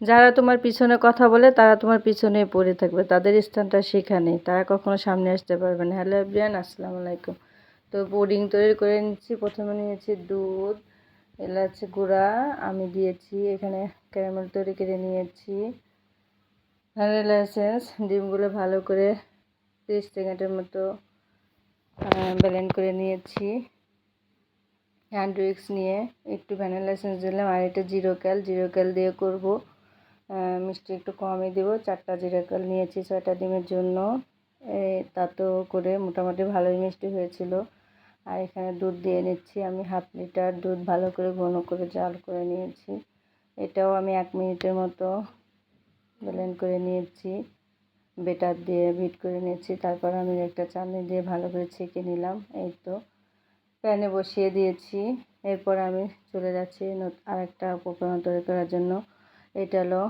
যারা তোমার পিছনে কথা বলে, তারা তোমার পিছনে পড়ে থাকবে। তাদের স্থানটা সেখানে তারা কখনো সামনে আসতে পারবে না। হ্যালো এভরিয়ান আসসালামু আলাইকুম। তো পুডিং তৈরি করে নিচ্ছি। প্রথমে নিয়েছি দুধ, এলাচ গুঁড়া। আমি দিয়েছি এখানে ক্যারামেল তৈরি করে নিয়েছি। ভ্যানিলা এসেন্স ডিমগুলো ভালো করে তিরিশ সেকেন্ডের মতো ব্লেন্ড করে নিয়েছি। হ্যান্ড উইক্স নিয়ে একটু ভ্যানিলা এসেন্স দিলাম। আর এটা জিরো ক্যাল জিরো ক্যাল দিয়ে করব। মিষ্টি একটু কমই দেবো। চারটা জিরো ক্যাল নিয়েছি ছয়টা ডিমের জন্য। তাতেও করে মোটামুটি ভালোই মিষ্টি হয়েছিল। আর এখানে দুধ দিয়ে নিচ্ছি আমি হাফ লিটার দুধ ভালো করে ঘন করে জাল করে নিয়েছি। এটাও আমি এক মিনিটের মতো ব্লেন্ড করে নিয়েছি। বেটার দিয়ে ভিট করে নিয়েছি। তারপর আমি একটা চালনি দিয়ে ভালো করে ছেঁকে নিলাম। এই তো। প্যানে বসিয়ে দিয়েছি। এরপর আমি চলে যাচ্ছি আরেকটা উপকরণ তৈরি করার জন্য। এটা হলো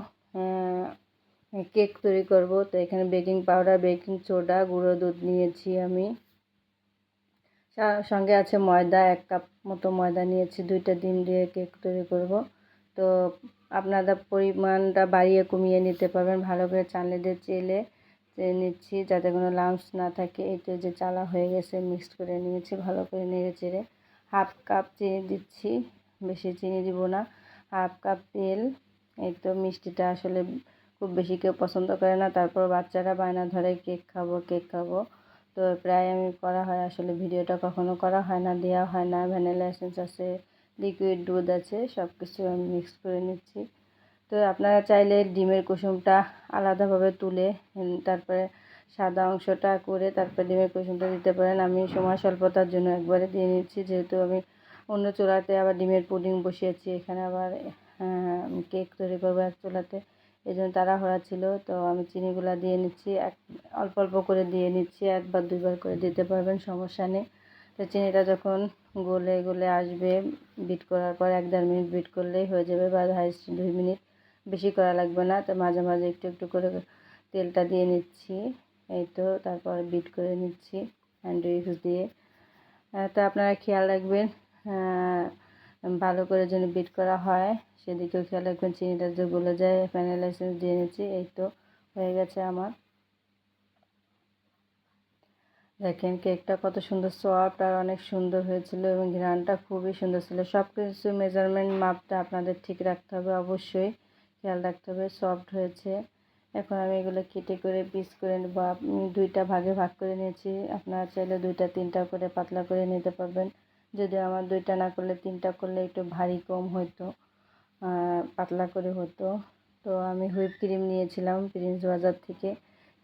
কেক তৈরি করব। তো এখানে বেকিং পাউডার, বেকিং সোডা, গুঁড়ো দুধ নিয়েছি আমি। সঙ্গে আছে ময়দা, এক কাপ মতো ময়দা নিয়েছি, দুইটা ডিম দিয়ে কেক তৈরি করব। তো আপনারা পরিমাণটা বাড়িয়ে কমিয়ে নিতে পারবেন, ভালো করে চালে দিয়ে চেলে নিচ্ছি যাতে কোনো লাম্পস না থাকে। এই তো যে চালা হয়ে গেছে, মিক্সড করে নিয়েছি, ভালো করে নেড়ে চেড়ে। হাফ কাপ চিনি দিচ্ছি, বেশি চিনি দিব না। হাফ কাপ তেল এই তো মিষ্টিটা আসলে খুব বেশি কেউ পছন্দ করে না। তারপর বাচ্চারা বায়না ধরে, কেক খাব কেক খাব। তো প্রায় আমি করা হয়, আসলে ভিডিওটা কখনো করা হয় না, দেওয়া হয় না। ভ্যানিলা এসেন্স আছে, লিকুইড দুধ আছে সব কিছু আমি মিক্স করে নিচ্ছি। তো আপনারা চাইলে ডিমের কুসুমটা আলাদাভাবে তুলে তারপরে সাদা অংশটা করে তারপরে ডিমের কুসুমটা দিতে পারেন। আমি সময় স্বল্পতার জন্য একবারে দিয়ে নিচ্ছি। যেহেতু আমি অন্য চুলাতে আবার ডিমের পুডিং বসিয়েছি, এখানে আবার কেক তৈরি করব এক চুলাতে। এই জন্য তাড়াহুড়া ছিল, তো আমি চিনিগুলা দিয়ে নিচ্ছি, এক, অল্প অল্প করে দিয়ে নিচ্ছি, একবার দুইবার করে দিতে পারবেন, সমস্যা নেই। তো চিনিটা যখন গলে গলে আসবে, বিট করার পর এক দেড় মিনিট বিট করলেই হয়ে যাবে, বা হাইস্ট দুই মিনিট। বেশি করা লাগবে না, তো মাঝে মাঝে একটু একটু করে তেলটা দিয়ে নিচ্ছি, এই তো তারপর বিট করে নিচ্ছি হ্যান্ড দিয়ে। তো আপনারা খেয়াল রাখবেন ভালো করে যেন বিট করা হয়। সেদিকেও খেয়াল রাখবেন, চিনিটা যে গলে যায় ভ্যানিলা এসেন্স দিয়ে নিচ্ছি, এই তো হয়ে গেছে আমার। দেখেন কেকটা কত সুন্দর সফট আর অনেক সুন্দর হয়েছিল এবং ঘ্রানটা খুবই সুন্দর ছিল। সব কিছু মেজারমেন্ট মাপটা আপনাদের ঠিক রাখতে হবে অবশ্যই। খেয়াল রাখতে হবে সফট হয়েছে। এখন আমি এগুলো কেটে করে পিস করে নেব। দুইটা ভাগে ভাগ করে নিয়েছি। আপনারা চাইলে দুইটা, তিনটা করে পাতলা করে নিতে পারবেন। যদি আমার দুইটা না করলে, তিনটা করলে একটু ভারী কম হতো পাতলা করে হতো। তো আমি হুইপ ক্রিম নিয়েছিলাম, প্রিন্স বাজার থেকে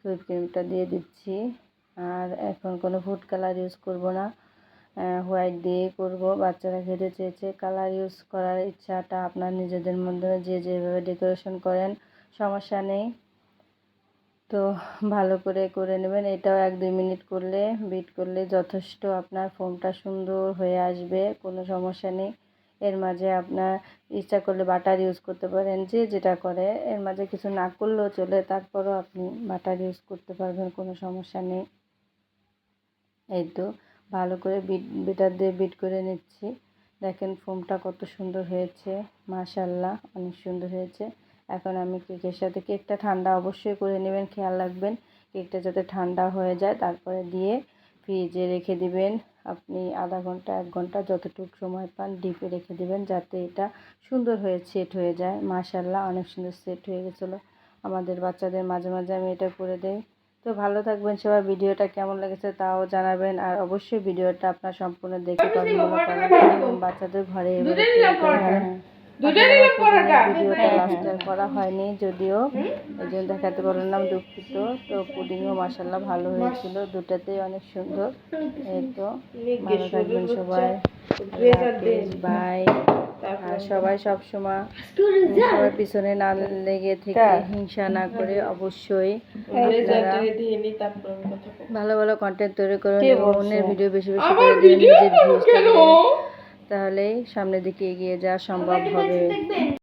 হুইপ ক্রিমটা দিয়ে দিচ্ছি। আর এখন কোনো ফুড কালার ইউজ করব না হোয়াইট দিয়ে করব। বাচ্চারা খেতে চেয়েছে, কালার ইউজ করার ইচ্ছাটা আপনার নিজেদের মধ্যে যে যেভাবে ডেকোরেশন করেন, সমস্যা নেই। তো ভালো করে করে নেবেন। এটাও এক দুই মিনিট করলে বিট করলে যথেষ্ট আপনার ফোমটা সুন্দর হয়ে আসবে, কোনো সমস্যা নেই। এর মাঝে আপনার ইচ্ছা করলে বাটার ইউজ করতে পারেন, যে যেটা করে। এর মাঝে কিছু না করলেও চলে, তারপরও আপনি বাটার ইউজ করতে পারবেন, কোনো সমস্যা নেই। এই তো, ভালো করে বিট বিটার দিয়ে বিট করে নিচ্ছি। দেখেন ফোমটা কত সুন্দর হয়েছে মাশাল্লাহ অনেক সুন্দর হয়েছে। এখন আমি কেকের সাথে কেকটা ঠান্ডা অবশ্যই করে নেবেন খেয়াল রাখবেন। কেকটা যাতে ঠান্ডা হয়ে যায় তারপরে দিয়ে ফ্রিজে রেখে দিবেন। আপনি আধা ঘণ্টা এক ঘণ্টা যতটুকু সময় পান ডিপে রেখে দিবেন যাতে এটা সুন্দর হয়ে সেট হয়ে যায়। মাশাল্লাহ অনেক সুন্দর সেট হয়ে গেছিল। আমাদের বাচ্চাদের মাঝে মাঝে আমি এটা করে দেই। তো ভালো থাকবেন সবাই ভিডিওটা কেমন লেগেছে তাও জানাবেন। আর অবশ্যই ভিডিওটা আপনার সম্পূর্ণ দেখে বাচ্চাদের ঘরে ভিডিওটা করা হয়নি যদিও। জন্য দেখাতে পারলাম দুঃখিত। তো পুডিংও মাসাল্লাহ ভালো হয়েছিল। দুটাতেই অনেক সুন্দর। এই তো ভালো থাকবেন সবাই। বাই আর সবাই সব সময় সবার পিছনে না লেগে থেকে হিংসা না করে অবশ্যই। ভালো ভালো কন্টেন্ট তৈরি করুন এবং অন্যের ভিডিও বেশি বেশি করে দিয়ে নিজের ভিউজ তাহলেই সামনের দিকে এগিয়ে যাওয়া সম্ভব হবে।